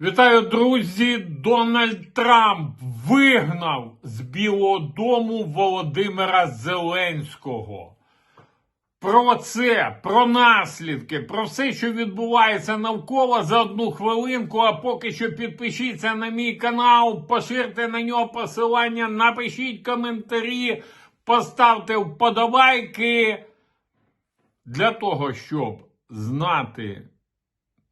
Вітаю, друзі! Дональд Трамп вигнав з Білого Дому Володимира Зеленського. Про це, про наслідки, про все, що відбувається навколо за одну хвилинку. А поки що підпишіться на мій канал, поширте на нього посилання, напишіть коментарі, поставте вподобайки для того, щоб знати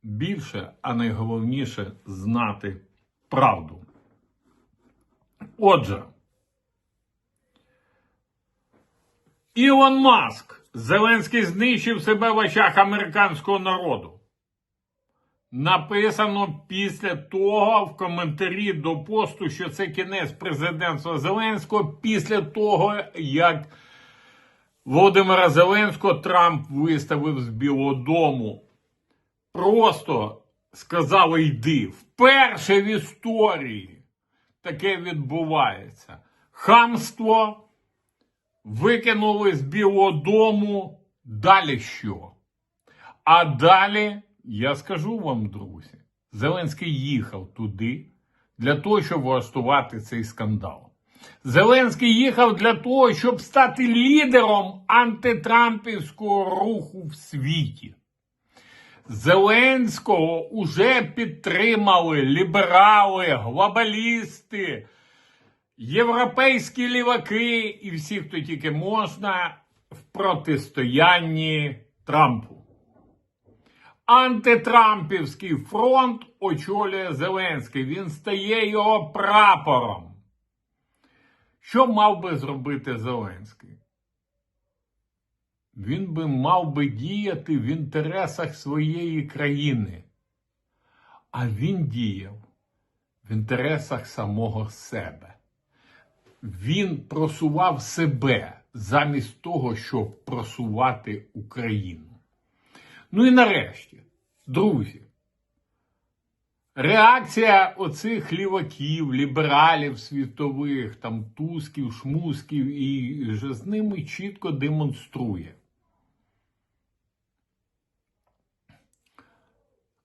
більше, а найголовніше знати правду. Отже, Ілон Маск. Зеленський знищив себе в очах американського народу. Написано після того в коментарі до посту, що це кінець президентства Зеленського, після того, як Володимира Зеленського Трамп виставив з Білого Дому просто сказали йди. Вперше в історії таке відбувається. Хамство викинули з Білого Дому. Далі що? А далі, я скажу вам, друзі, Зеленський їхав туди для того, щоб влаштувати цей скандал. Зеленський їхав для того, щоб стати лідером антитрампівського руху в світі. Зеленського уже підтримали ліберали, глобалісти, європейські ліваки і всі, хто тільки можна, в протистоянні Трампу. Антитрампівський фронт очолює Зеленський. Він стає його прапором. Що мав би зробити Зеленський? Він би мав би діяти в інтересах своєї країни. А він діяв в інтересах самого себе. Він просував себе замість того, щоб просувати Україну. Ну і нарешті, друзі, реакція оцих ліваків, лібералів світових, там тусків, шмусків і же з ними чітко демонструє.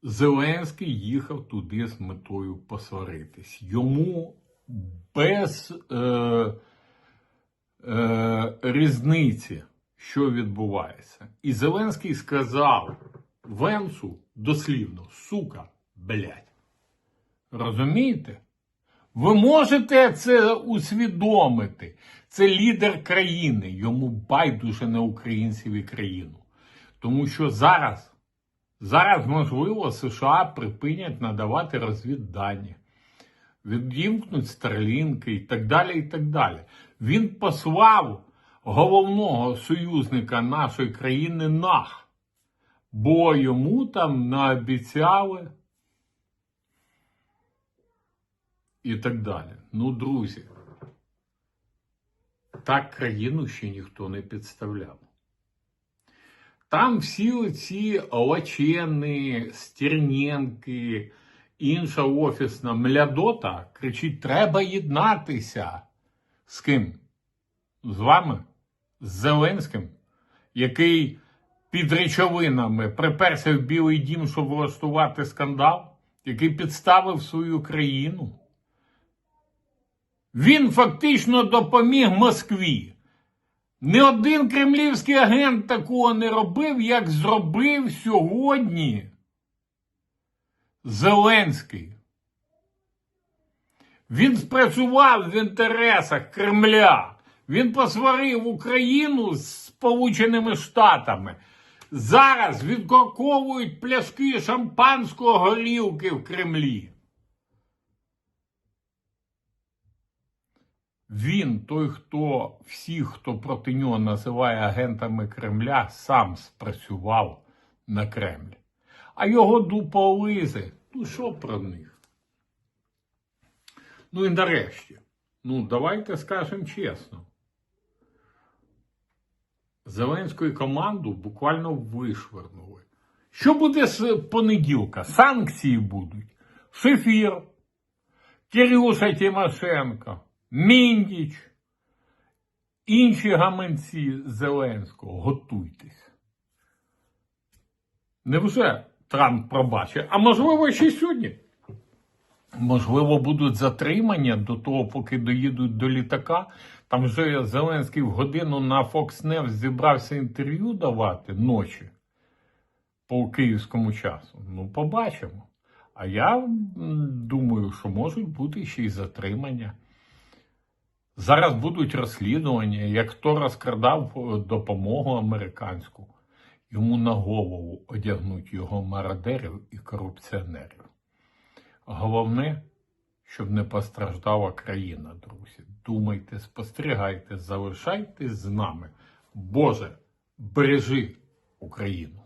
Зеленський їхав туди з метою посваритись. Йому без е, е, різниці, що відбувається. І Зеленський сказав Венсу дослівно, сука, блядь. Розумієте? Ви можете це усвідомити. Це лідер країни. Йому байдуже на українців і країну. Тому що зараз. Зараз, можливо, США припинять надавати розвіддані, відімкнуть старлінки і так далі. і так далі. Він послав головного союзника нашої країни нах, бо йому там наобіцяли і так далі. Ну, друзі, так країну ще ніхто не підставляв. Там всі ці Лачени, Стерненки, інша офісна млядота кричить: треба єднатися. З ким? З вами? З Зеленським, який під речовинами приперся в Білий Дім, щоб влаштувати скандал, який підставив свою країну. Він фактично допоміг Москві. Ні один кремлівський агент такого не робив, як зробив сьогодні Зеленський. Він спрацював в інтересах Кремля. Він посварив Україну з Сполученими Штатами. Зараз відкорковують пляшки шампанського горілки в Кремлі. Він, той, хто всіх, хто проти нього називає агентами Кремля, сам спрацював на Кремль. А його дуполизи, ну що про них? Ну і нарешті, ну давайте скажемо чесно. Зеленську команду буквально вишвернули. Що буде з понеділка? Санкції будуть. Шефір, Кирюша Тимошенко. Міндіч, інші гаманці Зеленського, готуйтесь. Невже Трамп пробачить? А можливо, ще сьогодні? Можливо, будуть затримання до того, поки доїдуть до літака. Там вже Зеленський в годину на Fox News зібрався інтерв'ю давати ночі по київському часу. Ну, побачимо. А я думаю, що можуть бути ще й затримання. Зараз будуть розслідування, як хто розкрадав е, допомогу американську, йому на голову одягнуть його мародерів і корупціонерів. Головне, щоб не постраждала країна, друзі. Думайте, спостерігайте, залишайтесь з нами. Боже, бережи Україну.